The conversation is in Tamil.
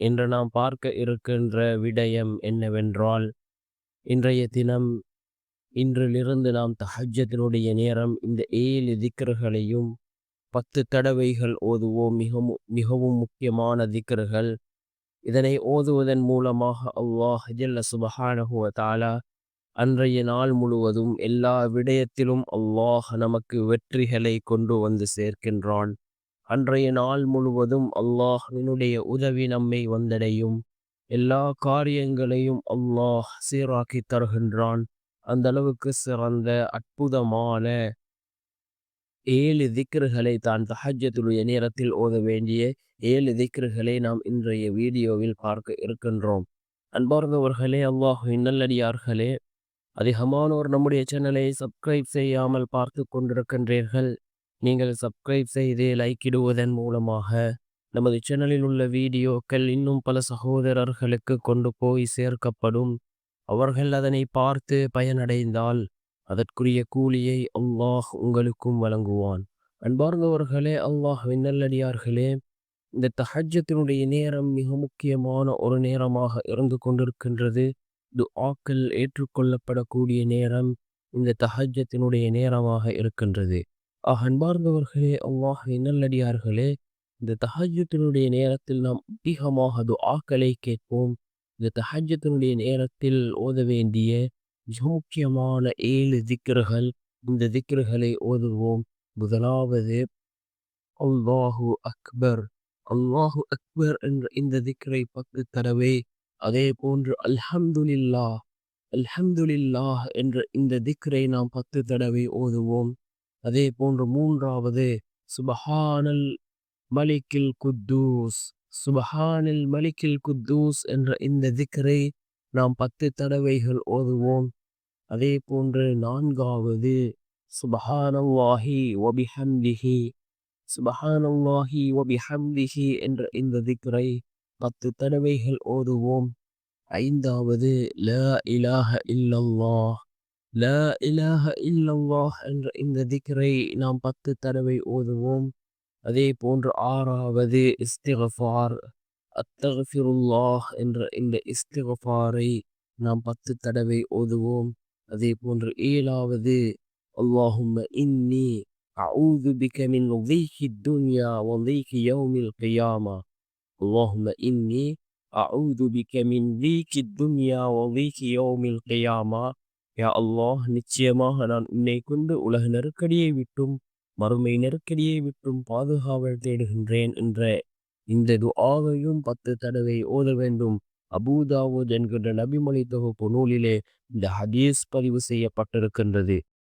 இன்று நாம் பார்க்க இருக்கின்ற விடயம் என்னவென்றால் இன்றைய தினம் இன்றிலிருந்து நாம் தஹஜத்தினுடைய நேரம் இந்த ஏழு திக்கர்களையும் பத்து தடவைகள் ஓதுவோம். மிகவும் மிகவும் முக்கியமான திக்கர்கள் இதனை ஓதுவதன் மூலமாக அல்லாஹ் ஜல்ல சுபஹானஹுவ தாலா அன்றைய நாள் முழுவதும் எல்லா விடயத்திலும் அல்லாஹ் நமக்கு வெற்றிகளை கொண்டு வந்து சேர்க்கின்றான். அன்றைய நாள் முழுவதும் அல்லாஹினுடைய உதவி நம்மை வந்தடையும். எல்லா காரியங்களையும் அல்லாஹ் சீராக்கி தருகின்றான். அந்த அளவுக்கு சிறந்த அற்புதமான ஏழு திக்ருகளை தான் தஹஜத்துடைய நேரத்தில் ஓத வேண்டிய ஏழு திக்ருகளை நாம் இன்றைய வீடியோவில் பார்க்க இருக்கின்றோம். அன்பார்ந்தவர்களே அல்லாஹ் நல்லடியார்களே அதிகமானோர் நம்முடைய சேனலை சப்ஸ்கிரைப் செய்யாமல் பார்த்து கொண்டிருக்கின்றீர்கள். நீங்கள் சப்ஸ்கிரைப் செய்து லைக் இடுவதன் மூலமாக நமது சேனலில் உள்ள வீடியோக்கள் இன்னும் பல சகோதரர்களுக்கு கொண்டு போய் சேர்க்கப்படும். அவர்கள் அதனை பார்த்து பயனடைந்தால் அதற்குரிய கூலியை அல்லாஹ் உங்களுக்கும் வழங்குவான். அன்பார்ந்தவர்களே அல்லாஹ் விண்ணல்லடியார்களே இந்த தஹஜத்தினுடைய நேரம் மிக முக்கியமான ஒரு நேரமாக இருந்து கொண்டிருக்கின்றது. துஆக்கள் ஏற்றுக்கொள்ளப்படக்கூடிய நேரம் இந்த தஹஜத்தினுடைய நேரமாக இருக்கின்றது. ஆக அன்பார்ந்தவர்களே அல்லாஹ் நல்லடியார்களே இந்த தஹஜத்தினுடைய நேரத்தில் நாம் அதிகமாக துஆக்களை கேட்போம். இந்த தஹஜத்தினுடைய நேரத்தில் ஓத வேண்டிய மிக முக்கியமான ஏழு திக்ருகள் இந்த திக்ருகளை ஓதுவோம். முதலாவது அல்லாஹு அக்பர். அல்லாஹு அக்பர் என்ற இந்த திக்ரை பத்து தடவை அதே போன்று அல்ஹம்துலில்லா அல்ஹம்துலில்லாஹ் என்ற இந்த திக்ரை நாம் பத்து தடவை ஓதுவோம். அதே போன்று மூன்றாவது சுபஹானல் மலிக்கில் குத்தூஸ். சுபஹானில் மலிக்கில் குத்தூஸ் என்ற இந்த திக்கரை நாம் பத்து தடவைகள் ஓதுவோம். அதே போன்று நான்காவது சுபஹானல்லாஹி ஒபிஹம்திஹி சுபஹானல்லாஹி ஒபிஹம்திஹி என்ற இந்த திக்கரை பத்து தடவைகள் ஓதுவோம். ஐந்தாவது ல இலாஹ இல்லல்லாஹ். லா இலாஹ இல்லல்லாஹ் என்ற இந்த திக்ரை நாம் பத்து தடவை ஓதுவோம் அதே போன்று ஆறாவது இஸ்திகஃபார் அத்தகஃபிருல்லாஹ் என்ற இந்த இஸ்திகஃபாரை நாம் பத்து தடவை ஓதுவோம் அதே போன்று ஏழாவது அல்லாஹும் இன்னி அவுது பிக மின் ஒதைஹி துன்யா ஒதைஹி யௌமில் கியாமா அல்லாஹும் இன்னி அவுது பிக மின் வீக்கி துன்யா ஒதைஹி யௌமில் கியாமா யா அல்லாஹ் நிச்சயமாக நான் உன்னை கொண்டு உலக நெருக்கடியை விட்டும் மறுமை நெருக்கடியை விட்டும் பாதுகாவல் தேடுகின்றேன் என்ற இந்த துஆவையும் பத்து தடவை ஓத வேண்டும். அபூதாவூத் என்கின்ற நபிமொழி தொகுப்பு நூலிலே இந்த ஹதீஸ் பதிவு செய்யப்பட்டிருக்கின்றது.